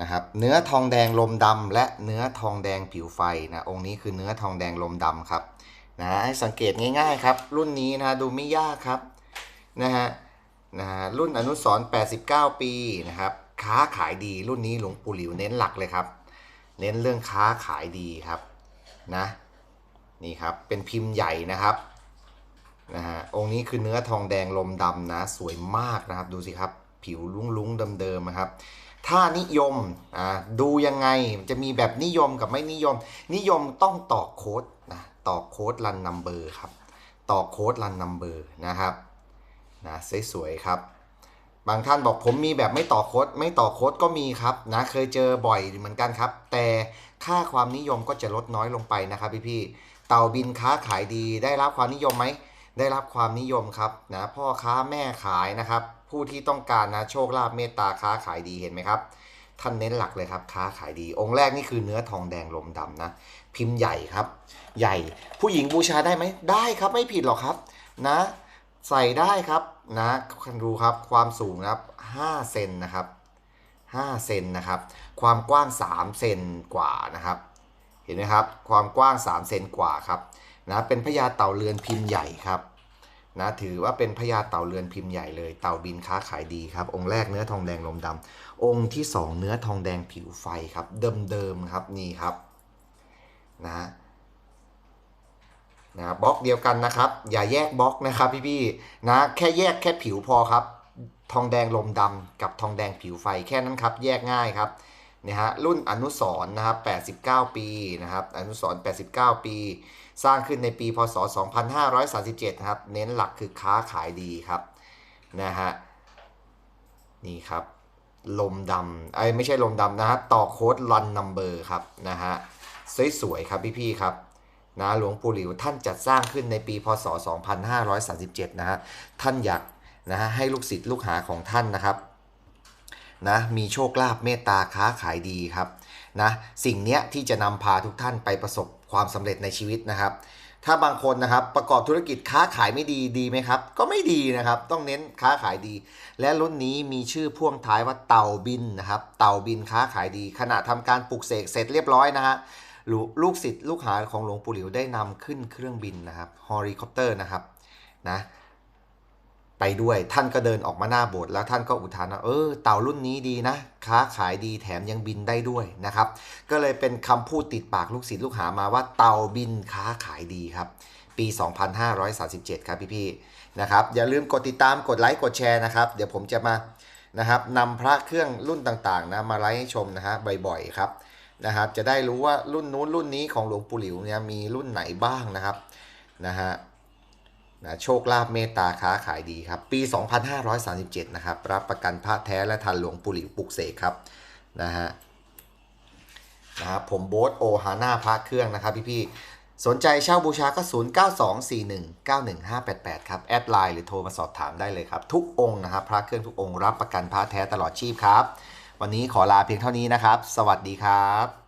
นะครับเนื้อทองแดงลมดำและเนื้อทองแดงผิวไฟนะองค์นี้คือเนื้อทองแดงลมดำครับนะให้สังเกตง่ายๆครับรุ่นนี้นะดูไม่ยากครับนะฮะนะฮะรุ่นอนุสรณ์89 ปีนะครับค้าขายดีรุ่นนี้หลวงปู่หลิวเน้นหลักเลยครับ เน้นเรื่องค้าขายดีครับนะนี่ครับเป็นพิมพ์ใหญ่นะครับนะฮะองค์นี้คือเนื้อทองแดงลมดำนะสวยมากนะครับดูสิครับผิวลุ้งๆเดิมๆนะครับ ถ้านิยมอ่าดูยังไงจะมีแบบนิยมกับไม่นิยม นิยมต้องต่อโค้ดนะต่อโค้ดรันนัมเบอร์ครับ ต่อโค้ดรันนัมเบอร์นะครับนะสวยๆครับ บางท่านบอกผมมีแบบไม่ต่อโค้ดไม่ต่อโค้ดก็มีครับนะเคยเจอบ่อยเหมือนกันครับ แต่ค่าความนิยมก็จะลดน้อยลงไปนะครับพี่ๆเต่าบินค้าขายดีได้รับความนิยมไหม ได้รับความนิยมครับนะพ่อค้าแม่ขายนะครับ ผู้ที่ต้องการนะโชคลาภเมตตาค้าขายดีเห็นไหมครับ ท่านเน้นหลักเลยครับค้าขายดี องค์แรกนี่คือเนื้อทองแดงลมดำนะ พิมพ์ใหญ่ครับ ใหญ่ผู้หญิงบูชาได้ไหมได้ครับไม่ผิดหรอกครับนะใส่ได้ครับนะคันดูครับความสูงนะครับ5เซนนะครับ5เซนนะครับ ความกว้าง3เซนกว่านะครับ เห็นไหมครับ ความกว้าง3เซนกว่าครับนะเป็นพญาเต่าเรือนพิมพ์ใหญ่ครับ นะถือว่าเป็นพญาเต่าเรือนพิมพ์ใหญ่เลย เต่าบินค้าขายดีครับ องค์แรกเนื้อทองแดงลมดำองค์ที่สองเนื้อทองแดงผิวไฟครับเดิมๆครับนี่ครับนะนะบล็อกเดียวกันนะครับ อย่าแยกบล็อกนะครับพี่ๆนะแค่แยกแค่ผิวพอครับ ทองแดงลมดำกับทองแดงผิวไฟแค่นั้นครับ แยกง่ายครับ นี่ยฮะรุ่นอนุสร์นะครับ 89 ปีนะครับอนุสร89 ปี สร้างขึ้นในปีพศ 2537นะครับเน้นหลักคือค้าขายดีครับนะฮะนี่ครับลมดำไอ้ไม่ใช่ลมดำนะฮะต่อโค้ดรันนัมเบอร์ครับนะฮะสวยๆครับพี่ๆครับนะหลวงปู่หลิวท่านจัดสร้างขึ้นในปีพศ 2537 นะฮะท่านอยากนะฮะให้ลูกศิษย์ลูกหาของท่านนะครับ นะมีโชคลาภเมตตาค้าขายดีครับนะสิ่งเนี้ยที่จะนำพาทุกท่านไปประสบความสำเร็จในชีวิตนะครับ ถ้าบางคนนะครับประกอบธุรกิจค้าขายไม่ดีดีไหมครับ ก็ไม่ดีนะครับ ต้องเน้นค้าขายดี และรุ่นนี้มีชื่อพ่วงท้ายว่าเต่าบินนะครับ เต่าบินค้าขายดี ขณะทำการปลูกเสกเสร็จเรียบร้อยนะฮะลูลูกศิษย์ลูกหาของหลวงปู่หลิวได้นำขึ้นเครื่องบินนะครับฮอริคอปเตอร์นะครับนะ ไปด้วยท่านก็เดินออกมาหน้าโบสถ์แล้วท่านก็อุทานว่าเออเต่ารุ่นนี้ดีนะ ค้าขายดีแถมยังบินได้ด้วยนะครับ ก็เลยเป็นคำพูดติดปากลูกศิษย์ลูกหามาว่าเต่าบินค้าขายดีครับ ปี 2537 ครับพี่ๆนะครับอย่าลืมกดติดตามกดไลค์กดแชร์นะครับ เดี๋ยวผมจะมานะครับนำพระเครื่องรุ่นต่างๆนะมาไลฟ์ให้ชมนะฮะบ่อยๆครับนะครับ จะได้รู้ว่ารุ่นนู้นรุ่นนี้ของหลวงปู่หลิวเนี่ยมีรุ่นไหนบ้างนะครับนะฮะ นะโชคลาภเมตตาค้าขายดีครับ ปี 2537 นะครับ รับประกันพระแท้และทันหลวงปู่หลิวปุกเสกครับนะฮะนะครับผมโบ๊ทโอฮาน่าพระเครื่องนะครับพี่ๆสนใจเช่าบูชาก็ 0924191588 ครับ แอดไลน์หรือโทรมาสอบถามได้เลยครับ ทุกองค์นะครับ พระเครื่องทุกองค์รับประกันพระแท้ตลอดชีพครับ วันนี้ขอลาเพียงเท่านี้นะครับ สวัสดีครับ